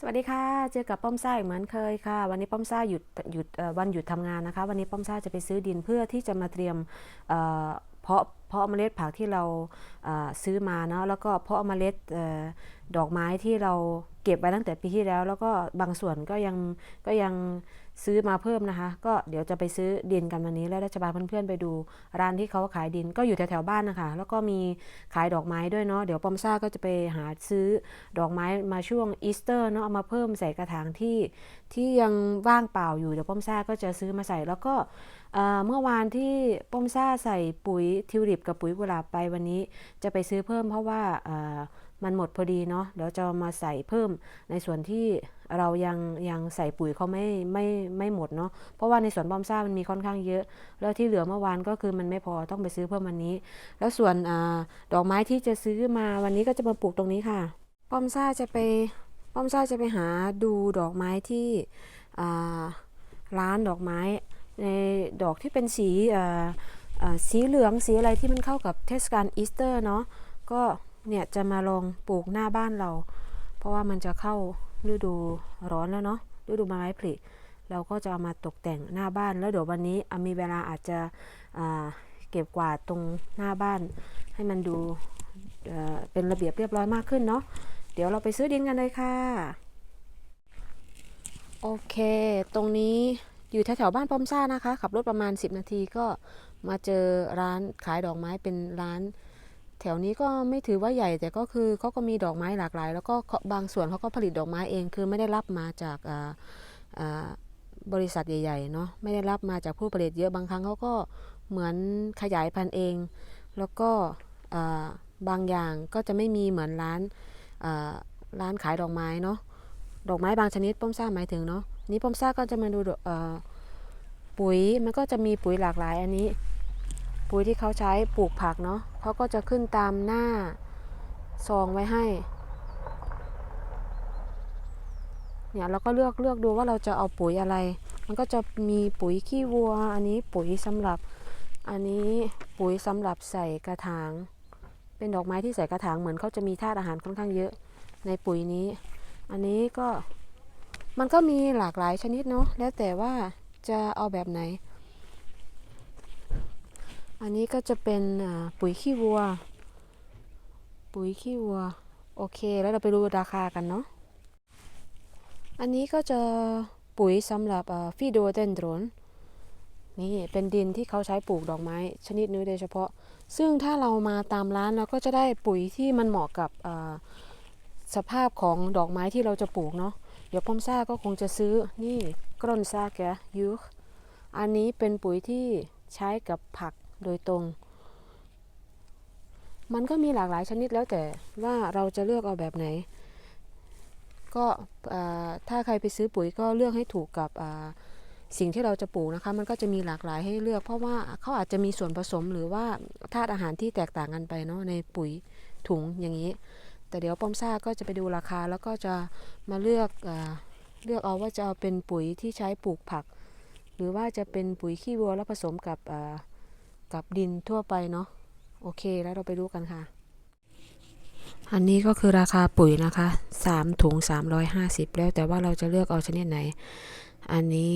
สวัสดีค่ะ เจอกับป้อมซ่าอีกเหมือนเคยค่ะ วันนี้ป้อมซ่าหยุดหยุดวันหยุดทำงานนะคะ วันนี้ป้อมซ่าจะไปซื้อดินเพื่อที่จะมาเตรียมเพาะเพาะเมล็ดผักที่เราซื้อมาเนาะแล้วก็เพาะเมล็ดดอกไม้ที่เราเก็บไว้ตั้งแต่ปีที่แล้ว แล้วก็บางส่วนก็ยังก็ยัง ซื้อมาเพิ่มนะคะ ก็เดี๋ยวจะไปซื้อดินกันวันนี้แล้วจะพาเพื่อนๆไปดู ร้านที่เขาขายดินก็อยู่แถวๆบ้านนะคะ แล้วก็มีขายดอกไม้ด้วยเนาะเดี๋ยวป้อมซ่าก็จะไปหาซื้อดอกไม้มาช่วงอีสเตอร์เนาะเอามาเพิ่มใส่กระถางที่ที่ยังว่างเปล่าอยู่เดี๋ยวป้อมซ่าก็จะซื้อมาใส่แล้วก็เมื่อวานที่ป้อมซ่าใส่ปุ๋ยทิวลิปกับปุ๋ยกุหลาบไปวันนี้จะไปซื้อเพิ่มเพราะว่า มันหมดพอดีเนาะเดี๋ยวจะมาใส่เพิ่มในส่วนที่เรายังยังใส่ปุ๋ยเขาไม่ไม่ไม่หมดเนาะเพราะว่าในสวนบอมซ่ามันมีค่อนข้างเยอะ แล้วที่เหลือเมื่อวานก็คือมันไม่พอต้องไปซื้อเพิ่มวันนี้ แล้วส่วนอดอกไม้ที่จะซื้อมาวันนี้ก็จะมาปลูกตรงนี้ค่ะป้อมซ่าจะไปป้อมซ่าจะไปหาดูดอกไม้ที่ร้านดอกไม้ในดอกที่เป็นสีสีเหลืองสีอะไรที่มันเข้ากับเทศกาลอีสเตอร์เนาะก็ เนี่ยจะมาลองปลูกหน้าบ้านเรา เพราะว่ามันจะเข้าฤดูร้อนแล้วเนาะฤดูใบไม้ผลิเราก็จะเอามาตกแต่งหน้าบ้านแล้วเดี๋ยววันนี้มีเวลาอาจจะเก็บกวาดตรงหน้าบ้าน ให้มันดูเอ่อเป็นระเบียบเรียบร้อยมากขึ้นเนาะเดี๋ยวเราไปซื้อดินกันเลยค่ะ โอเค ตรงนี้อยู่แถวๆบ้านปอมซ่านะคะ ขับรถประมาณ 10 นาทีก็มาเจอร้านขายดอกไม้เป็นร้าน แถวนี้ก็ไม่ถือว่าใหญ่แต่ก็คือเขาก็มีดอกไม้หลากหลาย แล้วก็บางส่วนเขาก็ผลิตดอกไม้เอง คือไม่ได้รับมาจากบริษัทใหญ่ๆเนาะไม่ได้รับมาจากผู้ผลิตเยอะบางครั้งเขาก็เหมือนขยายพันธุ์เอง แล้วก็บางอย่างก็จะไม่มีเหมือนร้านร้านขายดอกไม้เนาะดอกไม้บางชนิดป้อมซ่าหมายถึงเนาะนี้ป้อมซ่าก็จะมาดูปุ๋ยมันก็จะมีปุ๋ยหลากหลายอันนี้ ปุ๋ยที่เขาใช้ปลูกผักเนาะ เขาก็จะขึ้นตามหน้าซองไว้ให้ เนี่ยเราก็เลือกเลือกดูว่าเราจะเอาปุ๋ยอะไร มันก็จะมีปุ๋ยขี้วัว อันนี้ปุ๋ยสำหรับ อันนี้ปุ๋ยสำหรับใส่กระถาง เป็นดอกไม้ที่ใส่กระถางเหมือนเขาจะมีธาตุอาหารค่อนข้างเยอะในปุ๋ยนี้ อันนี้ก็มันก็มีหลากหลายชนิดเนาะ แล้วแต่ว่าจะเอาแบบไหน อันนี้ก็จะเป็นปุ๋ยขี้วัว ปุ๋ยขี้วัว โอเค แล้วเราไปดูราคากันเนาะ อันนี้ก็จะปุ๋ยสำหรับฟีโดเดนโดรนนี่เป็นดินที่เขาใช้ปลูกดอกไม้ ชนิดนี้โดยเฉพาะ ซึ่งถ้าเรามาตามร้านเราก็จะได้ปุ๋ยที่มันเหมาะกับสภาพของดอกไม้ที่เราจะปลูกเนาะ เดี๋ยวป้อมซ่าก็คงจะซื้อนี่กรอนซาแกยูคอันนี้เป็นปุ๋ยที่ใช้กับผัก โดยตรง มันก็มีหลากหลายชนิดแล้วแต่ว่าเราจะเลือกเอาแบบไหน ก็ถ้าใครไปซื้อปุ๋ยก็เลือกให้ถูกกับสิ่งที่เราจะปลูกนะคะ มันก็จะมีหลากหลายให้เลือก เพราะว่าเขาอาจจะมีส่วนผสมหรือว่าธาตุอาหารที่แตกต่างกันไปเนาะในปุ๋ยถุงอย่างนี้ แต่เดี๋ยวป้อมซ่าก็จะไปดูราคาแล้วก็จะมาเลือกอเลือกเอาว่าจะเอาเป็นปุ๋ยที่ใช้ปลูกผัก หรือว่าจะเป็นปุ๋ยขี้วัวแล้วผสมกับ กับดินทั่วไปเนาะโอเคแล้วเราไปดูกันค่ะ อันนี้ก็คือราคาปุ๋ยนะคะ3ถุง 350 แล้วแต่ว่าเราจะเลือกเอาชนิดไหน อันนี้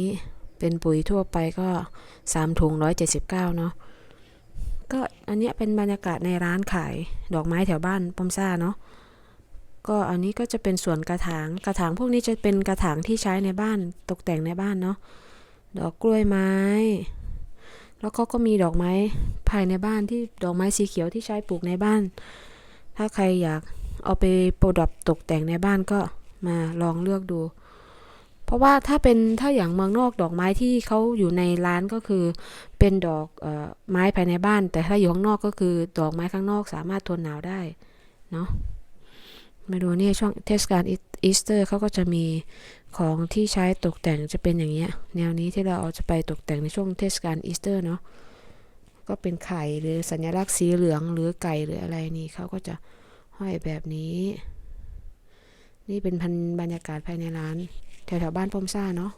เป็นปุ๋ยทั่วไปก็3ถุง 179 เนาะก็อันนี้เป็นบรรยากาศในร้านขายดอกไม้แถวบ้านปอมซ่าเนาะก็อันนี้ก็จะเป็นส่วนกระถางกระถางพวกนี้จะเป็นกระถางที่ใช้ในบ้านตกแต่งในบ้านเนาะดอกกล้วยไม้ แล้วเขาก็มีดอกไม้ภายในบ้านที่ดอกไม้สีเขียวที่ใช้ปลูกในบ้าน ถ้าใครอยากเอาไปโปรดับตกแต่งในบ้านก็มาลองเลือกดู เพราะว่าถ้าเป็นถ้าอย่างเมืองนอกดอกไม้ที่เขาอยู่ในร้านก็คือเป็นดอกเออไม้ภายในบ้าน แต่ถ้าอยู่ข้างนอกก็คือดอกไม้ข้างนอกสามารถทนหนาวได้เนาะ มาดูเนี่ยช่วงเทศกาลอีสเตอร์เขาก็จะมีของที่ใช้ตกแต่งจะเป็นอย่างเงี้ย แนวนี้ที่เราเอาจะไปตกแต่งในช่วงเทศกาลอีสเตอร์เนาะก็เป็นไข่หรือสัญลักษณ์สีเหลืองหรือไก่หรืออะไรนี่เขาก็จะห้อยแบบนี้ นี่เป็นพันบรรยากาศภายในร้านแถวๆบ้านปอมซ่าเนาะ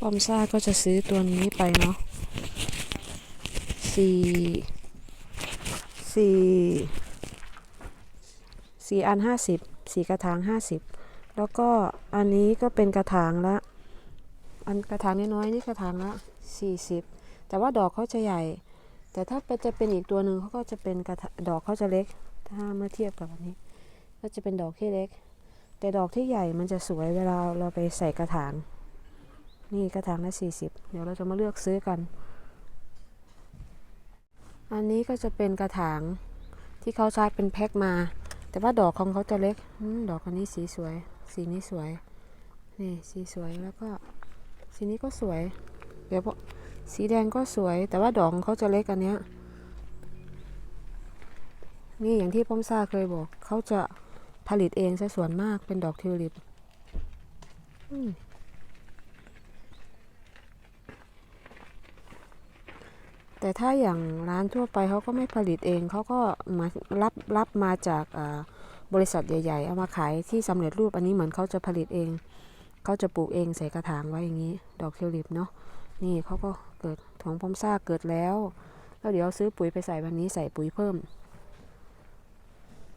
ปอมซ่าก็จะซื้อตัวนี้ไปเนาะสี่ สี่สี่อันห้าสิบสี่กระถางห้าสิบแล้วก็อันนี้ก็เป็นกระถางละอันกระถางน้อยๆนี่กระถางละสี่สิบแต่ว่าดอกเขาจะใหญ่ แต่ถ้าเป็นจะเป็นอีกตัวหนึ่งเขาก็จะเป็นกระถางดอกเขาจะเล็ก ถ้าเมื่อเทียบกับอันนี้ ก็จะเป็นดอกที่เล็ก แต่ดอกที่ใหญ่มันจะสวยเวลาเราไปใส่กระถางนี่กระถางละสี่สิบเดี๋ยวเราจะมาเลือกซื้อกัน อันนี้ก็จะเป็นกระถางที่เขาใช้เป็นแพ็คมา แต่ว่าดอกของเขาจะเล็กอดอกอันนี้สีสวย สีนี้สวย นี่สีสวยแล้วก็ สีนี้ก็สวย เดี๋ยวพอสีแดงก็สวย แต่ว่าดอกของเขาจะเล็กอันเนี้ยนี่อย่างที่ป้อมซ่าเคยบอก เขาจะผลิตเองซะส่วนมากเป็นดอกทิวลิป อืม แต่ถ้าอย่างร้านทั่วไปเขาก็ไม่ผลิตเองเขาก็มารับรับมาจากบริษัทใหญ่ ๆ เอามาขายที่สำเร็จรูปอันนี้เหมือนเขาจะผลิตเองเขาจะปลูกเองใส่กระถางไว้อย่างนี้ ดอกทิวลิปเนาะนี่เขาก็เกิดของพอมซ่าเกิดแล้วแล้วเดี๋ยวซื้อปุ๋ยไปใส่วันนี้ใส่ปุ๋ยเพิ่ม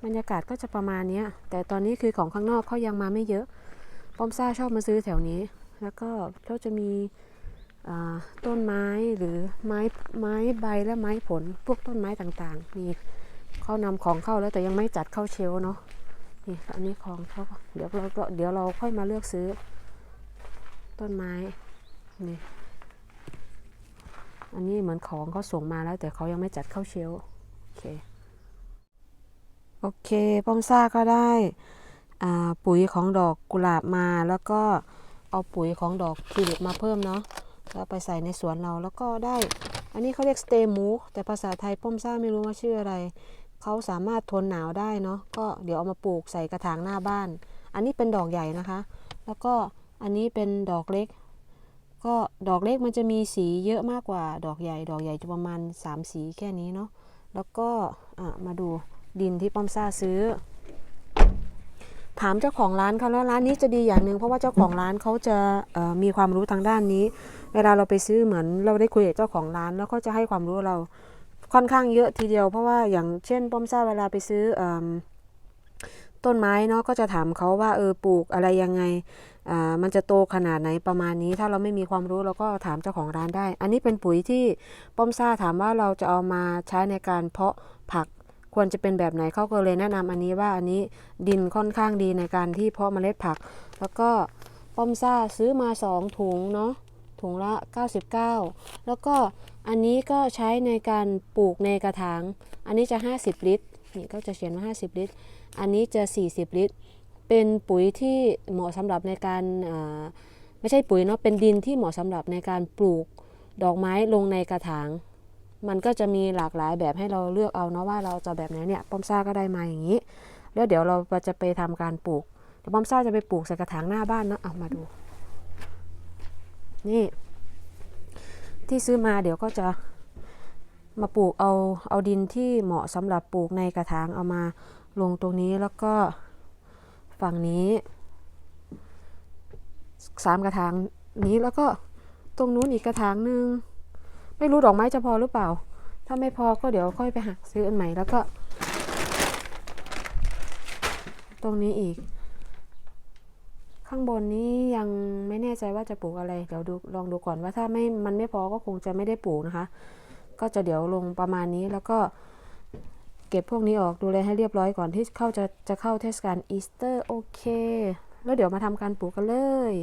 บรรยากาศก็จะประมาณนี้แต่ตอนนี้คือของข้างนอกเขายังมาไม่เยอะปอมซ่าชอบมาซื้อแถวนี้ แล้วก็เขาจะมี ต้นไม้หรือไม้ไม้ใบและไม้ผลพวกต้นไม้ต่างๆนี่เขานำของเข้าแล้วแต่ยังไม่จัดเข้าเชลเนาะนี่อันนี้ของเขาเดี๋ยวเราเดี๋ยวเราค่อยมาเลือกซื้อ ต้นไม้นี่อันนี้เหมือนของเขาส่งมาแล้วแต่เขายังไม่จัดเข้าเชลโอเคโอเคป้อมซ่าก็ได้ปุ๋ยของดอกกุหลาบมาแล้วก็เอาปุ๋ยของดอกทิวลิปมาเพิ่มเนาะ แล้วไปใส่ในสวนเราแล้วก็ได้ อันนี้เขาเรียกสเตมูแต่ภาษาไทยป้อมซ่าไม่รู้ว่าชื่ออะไร เขาสามารถทนหนาวได้เนาะก็เดี๋ยวเอามาปลูกใส่กระถางหน้าบ้าน อันนี้เป็นดอกใหญ่นะคะ แล้วก็อันนี้เป็นดอกเล็ก ก็ดอกเล็กมันจะมีสีเยอะมากกว่าดอกใหญ่ ดอกใหญ่จะประมาณ 3 สีแค่นี้เนาะแล้วก็อะมาดูดินที่ป้อมซ่าซื้อ ถามเจ้าของร้านเขาแล้วร้านนี้จะดีอย่างหนึ่งเพราะว่าเจ้าของร้านเขาจะมีความรู้ทางด้านนี้ เวลาเราไปซื้อเหมือนเราได้คุยกับเจ้าของร้าน แล้วก็จะให้ความรู้เราค่อนข้างเยอะทีเดียว เพราะว่าอย่างเช่นป้อมซ่าเวลาไปซื้ออต้นไม้เนาะก็จะถามเขาว่าเออปลูกอะไรยังไงมันจะโตขนาดไหนประมาณนี้ ถ้าเราไม่มีความรู้เราก็ถามเจ้าของร้านได้ อันนี้เป็นปุ๋ยที่ป้อมซ่าถามว่าเราจะเอามาใช้ในการเพาะผักควรจะเป็นแบบไหนเขาก็เลยแนะนำอันนี้ว่าอันนี้ดินค่อนข้างดีในการที่เพาะเมล็ดผัก แล้วก็ป้อมซ่าซื้อมา 2 ถุงเนาะ ถุงละ 99 แล้วก็อันนี้ก็ใช้ในการปลูกในกระถาง อันนี้จะ 50 ลิตร นี่ก็จะเขียนว่า 50 ลิตร อันนี้จะ 40 ลิตร เป็นปุ๋ยที่เหมาะสำหรับในการอ่าไม่ใช่ปุ๋ยเนาะ เป็นดินที่เหมาะสำหรับในการปลูกดอกไม้ลงในกระถาง มันก็จะมีหลากหลายแบบให้เราเลือกเอาเนาะว่าเราจะแบบไหนเนี่ย ป้อมซ่าก็ได้มาอย่างนี้ แล้วเดี๋ยวเราจะไปทำการปลูก เดี๋ยวป้อมซ่าจะไปปลูกใส่กระถางหน้าบ้านเนาะ เอามาดู นี่ ที่ซื้อมาเดี๋ยวก็จะมาปลูกเอาเอาดินที่เหมาะสำหรับปลูกในกระถางเอามาลงตรงนี้แล้วก็ฝั่งนี้สามกระถางนี้แล้วก็ตรงนู้นอีกกระถางหนึ่งไม่รู้ดอกไม้จะพอหรือเปล่า ถ้าไม่พอก็เดี๋ยวค่อยไปหาซื้ออันใหม่แล้วก็ ตรงนี้อีก ข้างบนนี้ยังไม่แน่ใจว่าจะปลูกอะไร เดี๋ยวดูลองดูก่อนว่าถ้าไม่มันไม่พอก็คงจะไม่ได้ปลูกนะคะ ก็จะเดี๋ยวลงประมาณนี้แล้วก็เก็บพวกนี้ออกดูแลให้เรียบร้อยก่อนที่เข้าจะจะเข้าเทศกาลอีสเตอร์โอเค แล้วเดี๋ยวมาทำการปลูกกันเลย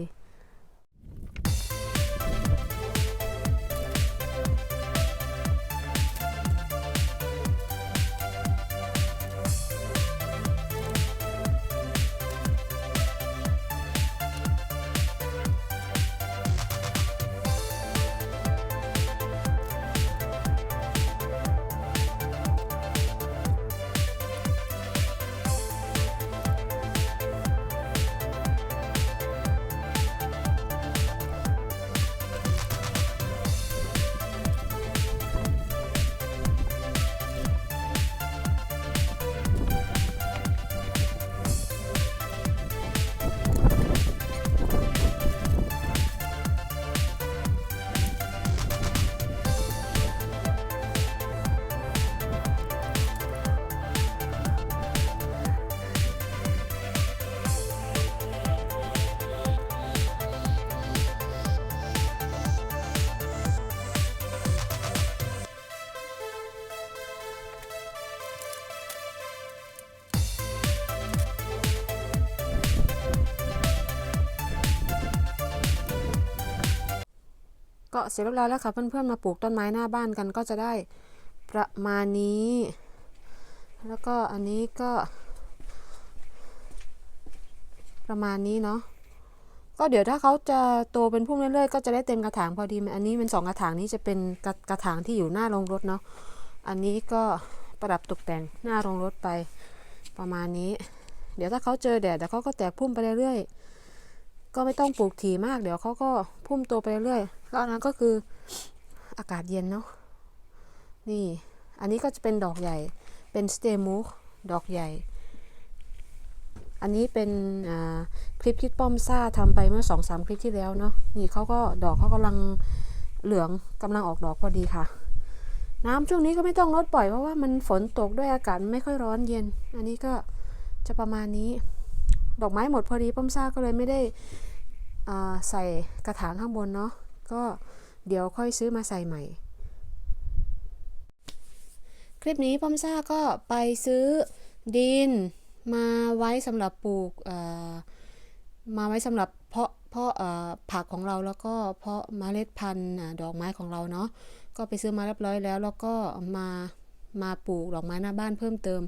ก็เสร็จเรียบร้อยแล้วค่ะเพื่อนๆมาปลูกต้นไม้หน้าบ้านกันก็จะได้ประมาณนี้ แล้วก็อันนี้ก็ ประมาณนี้เนาะก็เดี๋ยวถ้าเขาจะโตเป็นพุ่มเรื่อยๆ ก็จะได้เต็มกระถางพอดี อันนี้เป็นสองกระถางนี้จะเป็นกระกระถางที่อยู่หน้าโรงรถเนาะ อันนี้ก็ประดับตกแต่งหน้าโรงรถไปประมาณนี้ เดี๋ยวถ้าเขาเจอแดดเดี๋ยวเขาก็แตกพุ่มไปเรื่อยๆ ก็ไม่ต้องปลูกถี่มาก เดี๋ยวเขาก็พุ่มโตไปเรื่อย ๆแล้วอันนั้นก็คืออากาศเย็นเนาะนี่ อันนี้ก็จะเป็นดอกใหญ่เป็นสเตมูดอกใหญ่ อันนี้เป็นคลิปที่ป้อมซ่าทำไปเมื่อ2อสามคลิปที่แล้วเนาะนี่เขาก็ดอกเขากำลังเหลืองกำลังออกดอกพอดีค่ะ น้ำช่วงนี้ก็ไม่ต้องลดปล่อยเพราะว่ามันฝนตกด้วยอากาศไม่ค่อยร้อนเย็น อันนี้ก็จะประมาณนี้ ดอกไม้หมดพอดีป้อมซ่าก็เลยไม่ได้ใส่กระถางข้างบนเนาะ ก็เดี๋ยวค่อยซื้อมาใส่ใหม่ คลิปนี้ป้อมซ่าก็ไปซื้อดินมาไว้สำหรับปลูกมาไว้สำหรับเพาะเพาะผักของเราแล้วก็เพาะเมล็ดพันธุ์ดอกไม้ของเราเนาะก็ไปซื้อมาเรียบร้อยแล้ว แล้วก็มามาปลูกดอกไม้หน้าบ้านเพิ่มเติม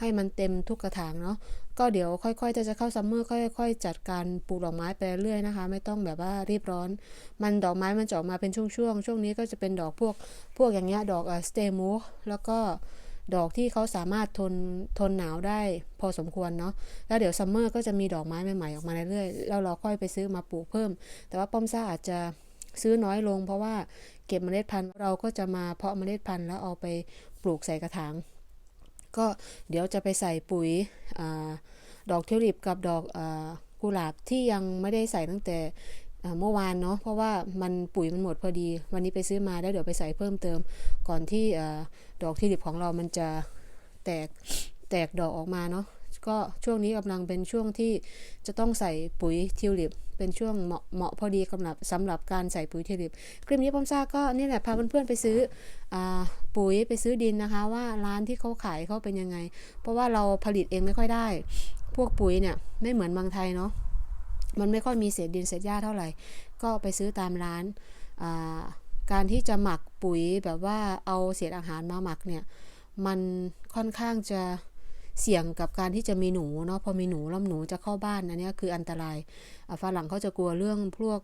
ให้มันเต็มทุกกระถางเนาะ ก็เดี๋ยวค่อยๆจะจะเข้าซัมเมอร์ค่อย ๆ จัดการปลูกดอกไม้ไปเรื่อยนะคะ ไม่ต้องแบบว่ารีบร้อน มันดอกไม้มันจะออกมาเป็นช่วงๆช่วงนี้ก็จะเป็นดอกพวกพวกอย่างเงี้ยดอกเอ่อสเตมูแล้วก็ดอกที่เขาสามารถทนทนหนาวได้พอสมควรเนาะแล้วเดี๋ยวซัมเมอร์ก็จะมีดอกไม้ใหม่ๆออกมาเรื่อยๆแล้วเราค่อยไปซื้อมาปลูกเพิ่ม แต่ว่าป้อมซ่าอาจจะซื้อน้อยลง เพราะว่าเก็บเมล็ดพันธุ์เราก็จะมาเพาะเมล็ดพันธุ์แล้วเอาไปปลูกใส่กระถาง ก็เดี๋ยวจะไปใส่ปุ๋ยอดอกทิวลิปกับดอกอกุหลาบที่ยังไม่ได้ใส่ตั้งแต่เมื่อวานเนาะเพราะว่ามันปุ๋ยมันหมดพอดี วันนี้ไปซื้อมาแล้วเดี๋ยวไปใส่เพิ่มเติม ก่อนที่อดอกทิวลิปของเรามันจะแตกแตกดอกออกมาเนาะ ก็ช่วงนี้กำลังเป็นช่วงที่จะต้องใส่ปุ๋ยทิวลิป เป็นช่วงเหมาะเหมาะพอดีสำหรับสำหรับการใส่ปุ๋ยทิวลิป คลิปนี้พ่อมซ่าก็นี่แหละพาเพื่อนๆไปซื้ออปุ๋ยไปซื้อดินนะคะ ว่าร้านที่เขาขายเขาเป็นยังไง เพราะว่าเราผลิตเองไม่ค่อยได้ พวกปุ๋ยเนี่ยไม่เหมือนบางไทยเนาะมันไม่ค่อยมีเศษดินเศษหญ้าเท่าไหร่ ก็ไปซื้อตามร้าน การที่จะหมักปุ๋ยแบบว่าเอาเศษอาหารมาหมักเนี่ย มันค่อนข้างจะ เสี่ยงกับการที่จะมีหนูเนาะพอมีหนูแล้วหนูจะเข้าบ้านอันนี้คืออันตรายฝรั่งเขาจะกลัวเรื่องพวก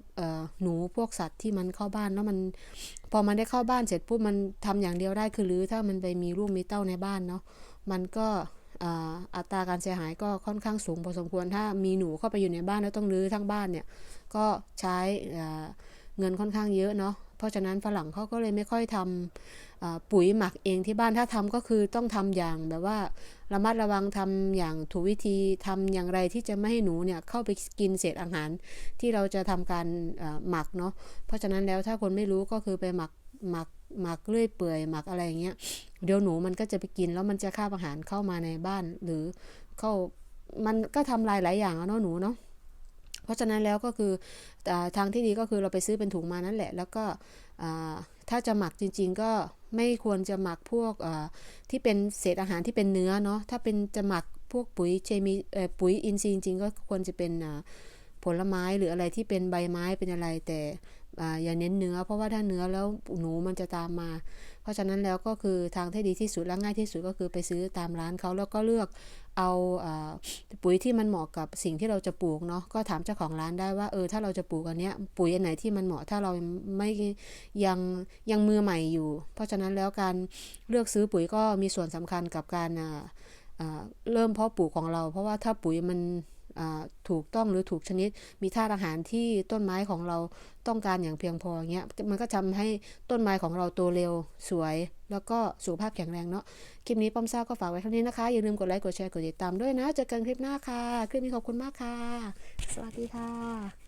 หนูพวกสัตว์ที่มันเข้าบ้านแล้วมันพอมันได้เข้าบ้านเสร็จปุ๊บมันทำอย่างเดียวได้คือรื้อถ้ามันไปมีลูกมีเต้าในบ้านเนาะมันก็อัตราการเสียหายก็ค่อนข้างสูงพอสมควร ถ้ามีหนูเข้าไปอยู่ในบ้านแล้วต้องรื้อทั้งบ้านเนี่ย ก็ใช้เงินค่อนข้างเยอะเนาะ เพราะฉะนั้นฝรั่งเขาก็เลยไม่ค่อยทำ ปุ๋ยหมักเองที่บ้านถ้าทำก็คือต้องทำอย่างแบบว่าระมัดระวังทำอย่างถูกวิธีทำอย่างไรที่จะไม่ให้หนูเนี่ยเข้าไปกินเศษอาหารที่เราจะทำการหมักเนาะเพราะฉะนั้นแล้วถ้าคนไม่รู้ก็คือไปหมักหมักหมักเลื่อยเปื่อยหมักอะไรอย่างเงี้ยเดี๋ยวหนูมันก็จะไปกินแล้วมันจะคาบอาหารเข้ามาในบ้านหรือเข้ามันก็ทำลายหลายอย่างเนาะหนูเนาะเพราะฉะนั้นแล้วก็คือทางที่ดีก็คือเราไปซื้อเป็นถุงมานั่นแหละ แล้วก็ถ้าจะหมักจริง ๆ ก็ ไม่ควรจะหมักพวกที่เป็นเศษอาหารที่เป็นเนื้อเนาะถ้าเป็นจะหมักพวกปุ๋ยเคมีปุ๋ยอินทรีย์จริงก็ควรจะเป็นผลไม้หรืออะไรที่เป็นใบไม้เป็นอะไรแต่อย่าเน้นเนื้อ เพราะว่าถ้าเนื้อแล้วหนูมันจะตามมา เพราะฉะนั้นแล้วก็คือทางที่ดีที่สุดและง่ายที่สุดก็คือไปซื้อตามร้านเขาแล้วก็เลือกเอาปุ๋ยที่มันเหมาะกับสิ่งที่เราจะปลูกเนาะก็ถามเจ้าของร้านได้ว่าเออถ้าเราจะปลูกอันเนี้ยปุ๋ยอันไหนที่มันเหมาะถ้าเราไม่ยังยังมือใหม่อยู่ เพราะฉะนั้นแล้วการเลือกซื้อปุ๋ยก็มีส่วนสำคัญกับการอ่าอ่าเริ่มเพาะปลูกของเรา เพราะว่าถ้าปุ๋ยมัน ถูกต้องหรือถูกชนิด มีธาตุอาหารที่ต้นไม้ของเราต้องการอย่างเพียงพอเงี้ยมันก็ทำให้ต้นไม้ของเราโตเร็วสวย แล้วก็สุขภาพแข็งแรงเนาะคลิปนี้ป้อมซ่าก็ฝากไว้เท่านี้นะคะ อย่าลืมกดไลค์กดแชร์กดติดตามด้วยนะเจอกันคลิปหน้าค่ะ คลิปนี้ขอบคุณมากค่ะ สวัสดีค่ะ